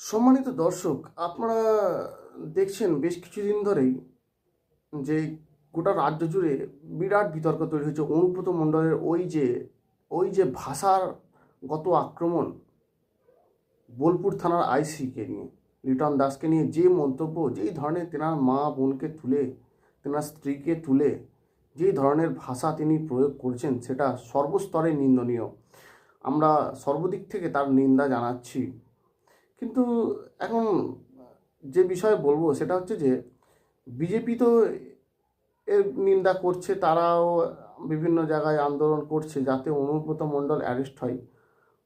সম্মানিত দর্শক, আপনারা দেখছেন বেশ কিছুদিন ধরেই যে গোটা রাজ্য জুড়ে বিরাট বিতর্ক তৈরি হয়েছে। অনুব্রত মণ্ডলের ওই যে ওই যে ভাষার গত আক্রমণ বোলপুর থানার আইসিকে নিয়ে, লিটন দাসকে নিয়ে যে মন্তব্য, যেই ধরনের তেনার মা বোনকে তুলে, তেনার স্ত্রীকে তুলে, যেই ধরনের ভাষা তিনি প্রয়োগ করছেন, সেটা সর্বস্তরে নিন্দনীয়। আমরা সর্বদিক থেকে তার নিন্দা জানাচ্ছি। কিন্তু এখন যে বিষয়ে বলব সেটা হচ্ছে যে বিজেপি তো এর নিন্দা করছে, তারাও বিভিন্ন জায়গায় আন্দোলন করছে যাতে অনুব্রত মণ্ডল অ্যারেস্ট হয়।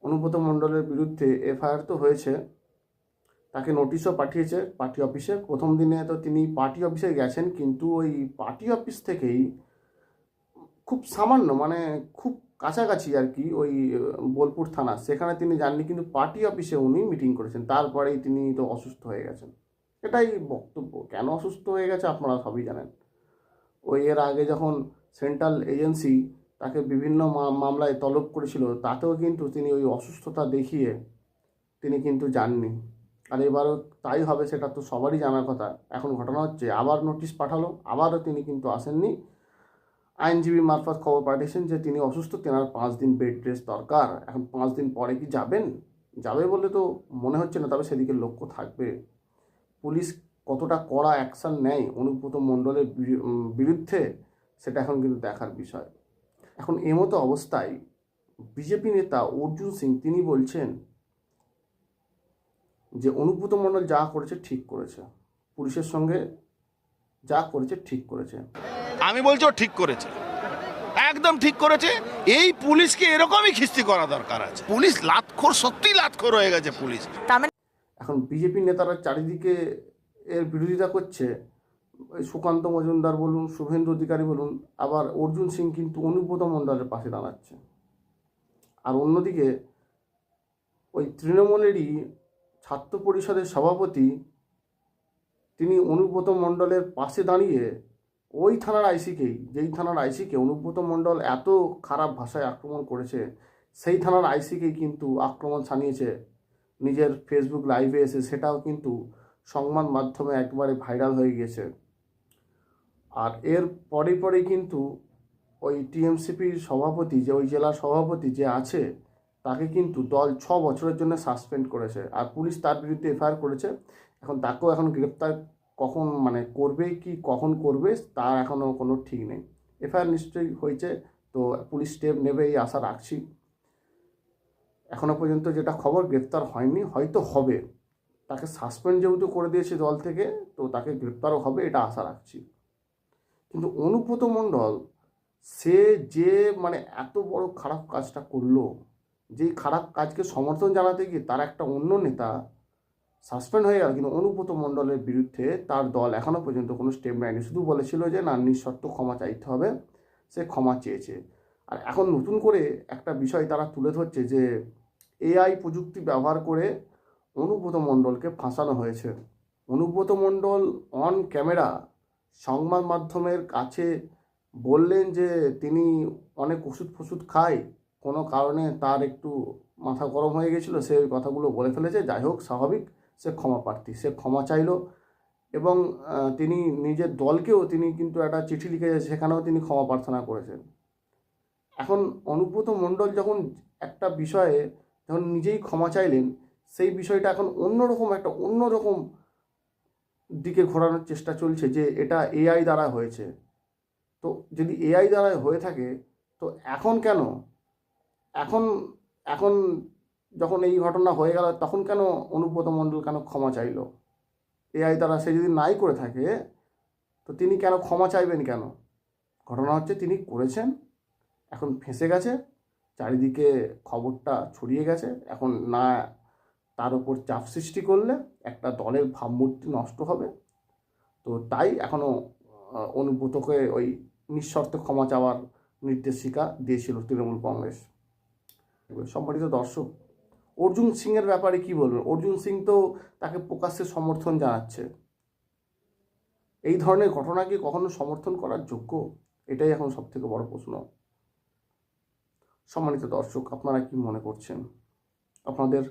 অনুব্রত মণ্ডলের বিরুদ্ধে এফআইআর তো হয়েছে, তাকে নোটিশও পাঠিয়েছে পার্টি অফিসে প্রথম দিনে তো তিনি পার্টি অফিসে গেছেন, কিন্তু ওই পার্টি অফিস থেকেই খুব সামান্য মানে খুব কাছাকাছি আর কি ওই বোলপুর থানা। সেখানে তিনি যাননি, কিন্তু পার্টি অফিসে উনি মিটিং করেছেন। তারপরেই তিনি তো অসুস্থ হয়ে গেছেন। এটাই বক্তব্য। কেন অসুস্থ হয়ে গেছে আপনারা সবই জানেন। ওই এর আগে যখন সেন্ট্রাল এজেন্সি তাকে বিভিন্ন মামলায় তলব করেছিল, তাতেও কিন্তু তিনি ওই অসুস্থতা দেখিয়ে তিনি কিন্তু যাননি। আর এবারও তাই হবে, সেটা তো সবারই জানার কথা। এখন ঘটনা হচ্ছে, আবার নোটিশ পাঠালো, আবারও তিনি কিন্তু আসেননি। আইনজীবী মারফত খবর পাঠিয়েছেন যে তিনি অসুস্থ, তেনার পাঁচ দিন বেড রেস্ট দরকার। এখন পাঁচ দিন পরে কি যাবেন? যাবে বলে তো মনে হচ্ছে না, তবে সেদিকে লক্ষ্য থাকবে। পুলিশ কতটা কড়া অ্যাকশন নেয় অনুব্রত মণ্ডলের বিরুদ্ধে, সেটা এখন কিন্তু দেখার বিষয়। এখন এমতো অবস্থায় বিজেপি নেতা অর্জুন সিং, তিনি বলছেন যে অনুব্রত মণ্ডল যা করেছে ঠিক করেছে। পুলিশের সঙ্গে যা করেছে ঠিক করেছে। আমি বলছি ও ঠিক করেছে। একদম ঠিক করেছে। এই পুলিশকে এরকমই খিস্তি করা দরকার আছে। পুলিশ লাতখোর সত্যি লাতখোর হয়ে গেছে পুলিশ। মানে এখন বিজেপি নেতারা চারিদিকে এর বিরোধিতা করছে। ওই সুকান্ত মজুমদার বলুন শুভেন্দু অধিকারী বলুন আবার অর্জুন সিং কিন্তু অনুব্রত মণ্ডলের পাশে দাঁড়াচ্ছে। আর অন্যদিকে ওই তৃণমূলেরই ছাত্র পরিষদের সভাপতি তিনি অনুব্রত মণ্ডলের পাশে দাঁড়িয়ে ওই থানার আইসিকেই যেই থানার আইসিকে অনুব্রত মণ্ডল এত খারাপ ভাষায় আক্রমণ করেছে, সেই থানার আইসিকেই কিন্তু আক্রমণ ছানিয়েছে। নিজের ফেসবুক লাইভে এসে সেটাও কিন্তু সংবাদ মাধ্যমে একবারে ভাইরাল হয়ে গেছে আর এর পরে পরেই কিন্তু ওই টিএমসিপির সভাপতি, যে ওই জেলার সভাপতি যে আছে, তাকে কিন্তু দল ছ বছরের জন্য সাসপেন্ড করেছে। আর পুলিশ তার বিরুদ্ধে এফআইআর করেছে। এখন তাকেও এখন গ্রেপ্তার কখন মানে করবে কি, কখন করবে, তার এখনও কোনো ঠিক নেই। এফআইআর নিশ্চয়ই হয়েছে, তো পুলিশ স্টেপ নেবে এই আশা রাখছি। এখনও পর্যন্ত যেটা খবর গ্রেপ্তার হয়নি, হয়তো হবে। তাকে সাসপেন্ড যেহেতু করে দিয়েছে দল থেকে, তো তাকে গ্রেপ্তারও হবে, এটা আশা রাখছি। কিন্তু অনুব্রত মণ্ডল, সে যে মানে এত বড় খারাপ কাজটা করল, যেই খারাপ কাজকে সমর্থন জানাতে গিয়ে তার একটা অন্য নেতা সাসপেন্ড হয়ে গেল, কিন্তু অনুব্রত মণ্ডলের বিরুদ্ধে তার দল এখনও পর্যন্ত কোনো স্টেপ নেয়নি। শুধু বলেছিল যে, না, নিঃশর্ত ক্ষমা চাইতে হবে, সে ক্ষমা চেয়েছে। আর এখন নতুন করে একটা বিষয় তারা তুলে ধরছে যে, এআই প্রযুক্তি ব্যবহার করে অনুব্রত মণ্ডলকে ফাঁসানো হয়েছে। অনুব্রত মণ্ডল অন ক্যামেরা সংবাদ মাধ্যমের কাছে বললেন যে, তিনি অনেক ওষুধ ফষুধ খায়। কোনো কারণে তার একটু মাথা গরম হয়ে গেছিল, সে কথাগুলো বলে ফেলেছে। যাই হোক, স্বাভাবিক। সে ক্ষমা প্রার্থী, সে ক্ষমা চাইলো এবং তিনি নিজের দলকেও তিনি কিন্তু একটা চিঠি লিখে সেখানেও তিনি ক্ষমা প্রার্থনা করেছেন। এখন অনুব্রত মণ্ডল যখন একটা বিষয়ে যখন নিজেই ক্ষমা চাইলেন, সেই বিষয়টা এখন অন্যরকম একটা, অন্যরকম দিকে ঘোরানোর চেষ্টা চলছে যে এটা এআই দ্বারা হয়েছে। তো যদি এআই দ্বারা হয়ে থাকে, তো এখন কেন? এখন এখন যখন এই ঘটনা হয়ে গেল, তখন কেন অনুব্রত মণ্ডল কেন ক্ষমা চাইলো? এআই দ্বারা সে যদি নাই করে থাকে, তো তিনি কেন ক্ষমা চাইবেন কেন? ঘটনা হচ্ছে তিনি করেছেন, এখন ফেঁসে গেছে, চারিদিকে খবরটা ছড়িয়ে গেছে, এখন না তার উপর চাপ সৃষ্টি করলে একটা দলের ভাবমূর্তি নষ্ট হবে। তো তাই এখনও অনুব্রতকে ওই নিঃশর্ত ক্ষমা চাওয়ার নির্দেশিকা দিয়েছিল তৃণমূল কংগ্রেস। সম্মানিত দর্শক অর্জুন সিংয়ের ব্যাপারে কি বলবেন? অর্জুন সিং তো তাকে প্রকাশ্যে সমর্থন জানাচ্ছে। এই ধরনের ঘটনা কি কখনো সমর্থন করার যোগ্য? এটাই এখন সব থেকে বড় প্রশ্ন। সম্মানিত দর্শক, আপনারা কি মনে করছেন? আপনাদের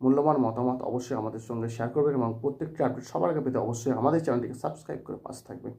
মূল্যবান মতামত অবশ্যই আমাদের সঙ্গে শেয়ার করবেন এবং প্রত্যেকটি আপডেট সবার আগে পেতে অবশ্যই আমাদের চ্যানেলটিকে সাবস্ক্রাইব করে পাশে থাকবেন।